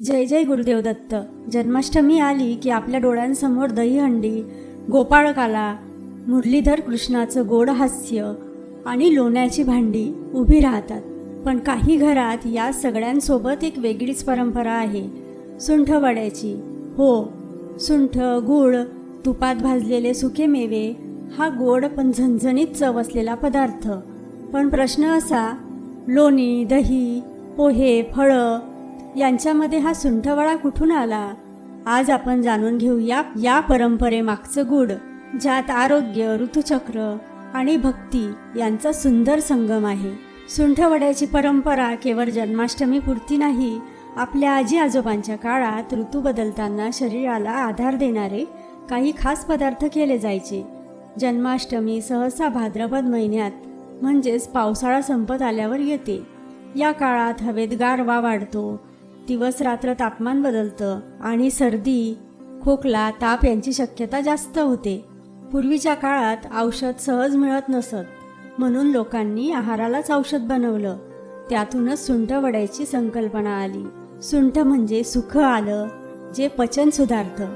जय जय गुरुदेव दत्त. जन्माष्टमी आली की आपल्या डोळ्यांसमोर दहीहंडी गोपाळकाला मुरलीधर कृष्णाचं गोड हास्य आणि लोण्याची भांडी उभी राहतात. पण काही घरात या सगळ्यांसोबत एक वेगळीच परंपरा आहे सुंठ वड्याची. हो सुंठ गूळ तुपात भाजलेले सुके मेवे हा गोड पण झणझणीत चव असलेला पदार्थ. पण प्रश्न असा लोणी दही पोहे फळं यांच्यामध्ये हा सुंठवडा कुठून आला? आज आपण जाणून घेऊया या परंपरेमागचं गूढ ज्यात आरोग्य ऋतुचक्र आणि भक्ती यांचा सुंदर संगम आहे. सुंठवड्याची परंपरा केवळ जन्माष्टमी पुरती नाही आपल्या आजी आजोबांच्या काळात ऋतू बदलताना शरीराला आधार देणारे काही खास पदार्थ केले जायचे. जन्माष्टमी सहसा भाद्रपद महिन्यात म्हणजेच पावसाळा संपत आल्यावर येते. या काळात हवेत गारवा वाढतो दिवस रात्र तापमान बदलतं आणि सर्दी खोकला ताप यांची शक्यता जास्त होते. पूर्वीच्या काळात औषध सहज मिळत नसत म्हणून लोकांनी आहारालाच औषध बनवलं. त्यातूनच सुंठ वड्याची संकल्पना आली. सुंठ म्हणजे सुख आलं जे पचन सुधारतं.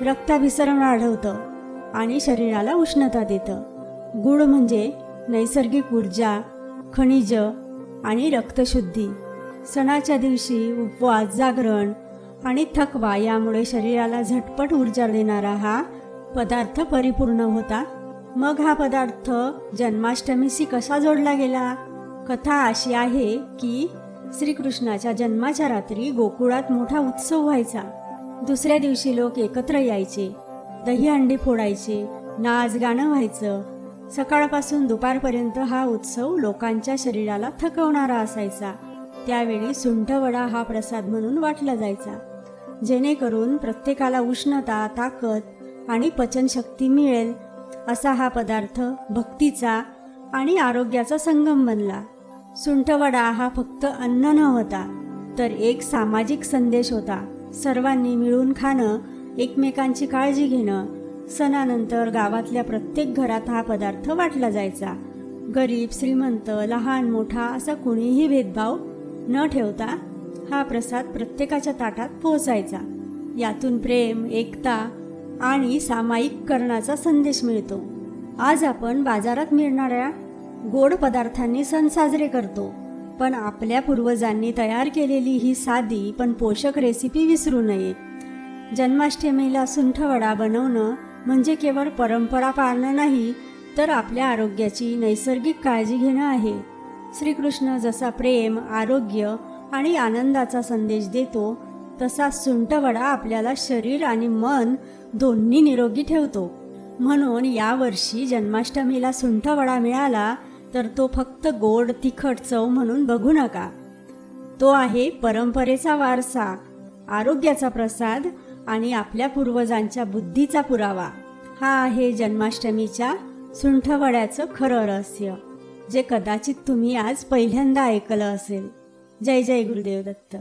रक्ताभिसरण वाढवतं आणि शरीराला उष्णता देतं. गुळ म्हणजे नैसर्गिक ऊर्जा खनिज आणि रक्तशुद्धी. सणाच्या दिवशी उपवास जागरण आणि थकवा यामुळे शरीराला झटपट ऊर्जा देणारा हा पदार्थ परिपूर्ण होता. मग हा पदार्थ जन्माष्टमीशी कसा जोडला गेला? कथा अशी आहे की श्रीकृष्णाच्या जन्माच्या रात्री गोकुळात मोठा उत्सव व्हायचा. दुसऱ्या दिवशी लोक एकत्र यायचे. दहीहंडी फोडायचे नाच गाणं व्हायचं. सकाळपासून दुपारपर्यंत हा उत्सव लोकांच्या शरीराला थकवणारा असायचा. त्यावेळी सुंठवडा हा प्रसाद म्हणून वाटला जायचा. जेणेकरून प्रत्येकाला उष्णता ताकद आणि पचनशक्ती मिळेल असा हा पदार्थ भक्तीचा आणि आरोग्याचा संगम बनला. सुंठवडा हा फक्त अन्न न होता तर एक सामाजिक संदेश होता. सर्वांनी मिळून खाणं एकमेकांची काळजी घेणं सणानंतर गावातल्या प्रत्येक घरात हा पदार्थ वाटला जायचा. गरीब श्रीमंत लहान मोठा असा कुणीही भेदभाव न ठेवता हा प्रसाद प्रत्येकाच्या ताटात पोहोचायचा. यातून प्रेम एकता आणि सामायिककरणाचा संदेश मिळतो. आज आपण बाजारात मिळणाऱ्या गोड पदार्थांनी सण साजरे करतो पण आपल्या पूर्वजांनी तयार केलेली ही साधी पण पोषक रेसिपी विसरू नये. जन्माष्टमीला सुंठवडा बनवणं म्हणजे केवळ परंपरा पाळणं नाही तर आपल्या आरोग्याची नैसर्गिक काळजी घेणं आहे. श्रीकृष्ण जसा प्रेम आरोग्य आणि आनंदाचा संदेश देतो तसा सुंटवडा आपल्याला शरीर आणि मन दोन्ही निरोगी ठेवतो. म्हणून यावर्षी जन्माष्टमीला सुंठवडा मिळाला तर तो फक्त गोड तिखट चव म्हणून बघू नका. तो आहे परंपरेचा वारसा आरोग्याचा प्रसाद आणि आपल्या पूर्वजांच्या बुद्धीचा पुरावा. हा आहे जन्माष्टमीच्या सुंठवड्याचं खरं रहस्य. जे कदाचित तुम्ही आज पहिल्यांदा ऐकलं असेल. जय जय गुरुदेव दत्त.